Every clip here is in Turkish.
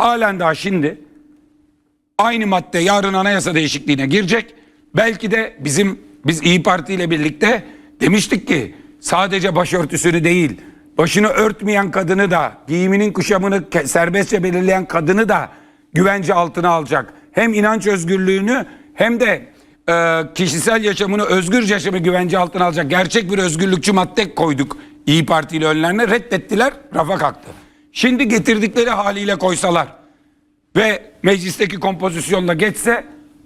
halen daha şimdi aynı madde yarın anayasa değişikliğine girecek. Belki de bizim biz İyi Parti ile birlikte demiştik ki sadece başörtüsünü değil başını örtmeyen kadını da giyiminin kuşamını serbestçe belirleyen kadını da güvence altına alacak. Hem inanç özgürlüğünü hem de e, kişisel yaşamını özgür yaşamı güvence altına alacak gerçek bir özgürlükçü madde koyduk İyi Parti ile önlerine reddettiler rafa kalktı. Şimdi getirdikleri haliyle koysalar ve meclisteki kompozisyonla geçse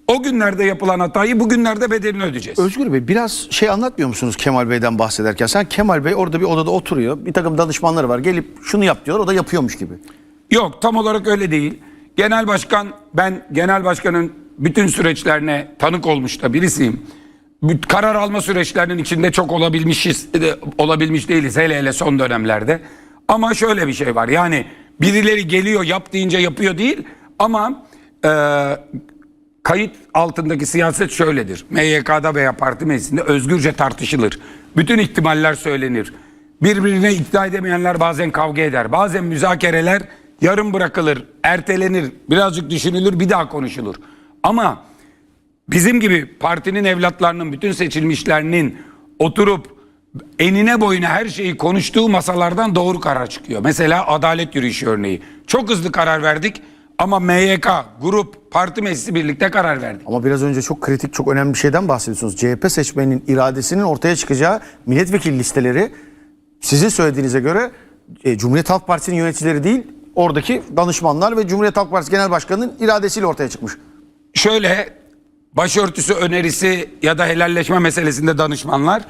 o günlerde yapılan hatayı bugünlerde bedelini ödeyeceğiz. Özgür Bey biraz şey anlatmıyor musunuz Kemal Bey'den bahsederken? Sen Kemal Bey orada bir odada oturuyor. Bir takım danışmanları var. Gelip şunu yap diyor. O da yapıyormuş gibi. Yok tam olarak öyle değil. Genel başkan ben genel başkanın bütün süreçlerine tanık olmuş da birisiyim. Karar alma süreçlerinin içinde çok olabilmişiz, e, olabilmiş değiliz hele hele son dönemlerde. Ama şöyle bir şey var yani birileri geliyor yap deyince yapıyor değil ama e, kayıt altındaki siyaset şöyledir. MYK'da veya parti meclisinde özgürce tartışılır. Bütün ihtimaller söylenir. Birbirine ikna edemeyenler bazen kavga eder. Bazen müzakereler yarım bırakılır, ertelenir, birazcık düşünülür, bir daha konuşulur. Ama bizim gibi partinin evlatlarının, bütün seçilmişlerinin oturup enine boyuna her şeyi konuştuğu masalardan doğru karar çıkıyor. Mesela adalet yürüyüşü örneği. Çok hızlı karar verdik ama MYK, grup, parti meclisi birlikte karar verdik. Ama biraz önce çok kritik, çok önemli bir şeyden bahsediyorsunuz. CHP seçmeninin iradesinin ortaya çıkacağı milletvekili listeleri sizin söylediğinize göre e, Cumhuriyet Halk Partisi'nin yöneticileri değil, oradaki danışmanlar ve Cumhuriyet Halk Partisi Genel Başkanı'nın iradesiyle ortaya çıkmış. Şöyle başörtüsü önerisi ya da helalleşme meselesinde danışmanlar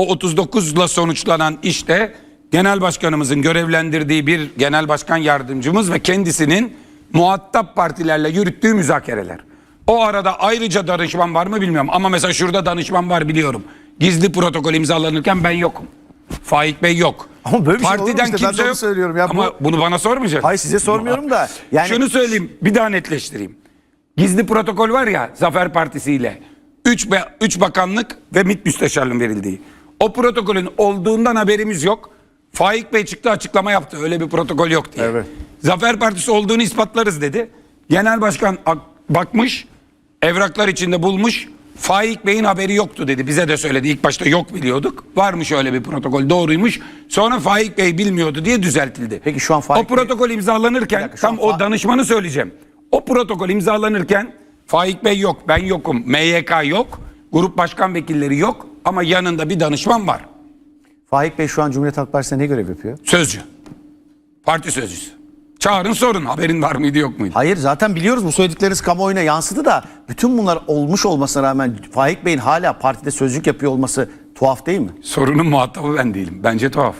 o 39'la sonuçlanan işte genel başkanımızın görevlendirdiği bir genel başkan yardımcımız ve kendisinin muhatap partilerle yürüttüğü müzakereler. O arada ayrıca danışman var mı bilmiyorum ama mesela şurada danışman var biliyorum. Gizli protokol imzalanırken ben yokum. Faik Bey yok. Ama böyle bir şey olur işte? Ben kimse onu yok. söylüyorum ya. Ama Bu- bunu bana sormayacak. Hayır size sormuyorum da. Yani Şunu söyleyeyim bir daha netleştireyim. Gizli protokol var ya Zafer Partisi ile 3 be, üç bakanlık ve MİT müsteşarlığın verildiği. O protokolün olduğundan haberimiz yok. Faik Bey çıktı açıklama yaptı öyle bir protokol yok diye. Evet. Zafer Partisi olduğunu ispatlarız dedi. Genel Başkan ak- bakmış evraklar içinde bulmuş. Faik Bey'in haberi yoktu dedi. Bize de söyledi. İlk başta yok biliyorduk. Varmış öyle bir protokol doğruymuş. Sonra Faik Bey bilmiyordu diye düzeltildi. Peki şu an Faik O protokol imzalanırken Bir dakika, tam o danışmanı söyleyeceğim. O protokol imzalanırken Faik Bey yok, ben yokum, MYK yok, grup başkan vekilleri yok ama yanında bir danışman var. Faik Bey şu an Cumhuriyet Halk Partisi'ne ne görev yapıyor? Sözcü. Parti sözcüsü. Çağırın sorun haberin var mıydı yok muydu? Hayır zaten biliyoruz bu söyledikleriniz kamuoyuna yansıdı da bütün bunlar olmuş olmasına rağmen Faik Bey'in hala partide sözcük yapıyor olması tuhaf değil mi? Sorunun muhatabı ben değilim. Bence tuhaf.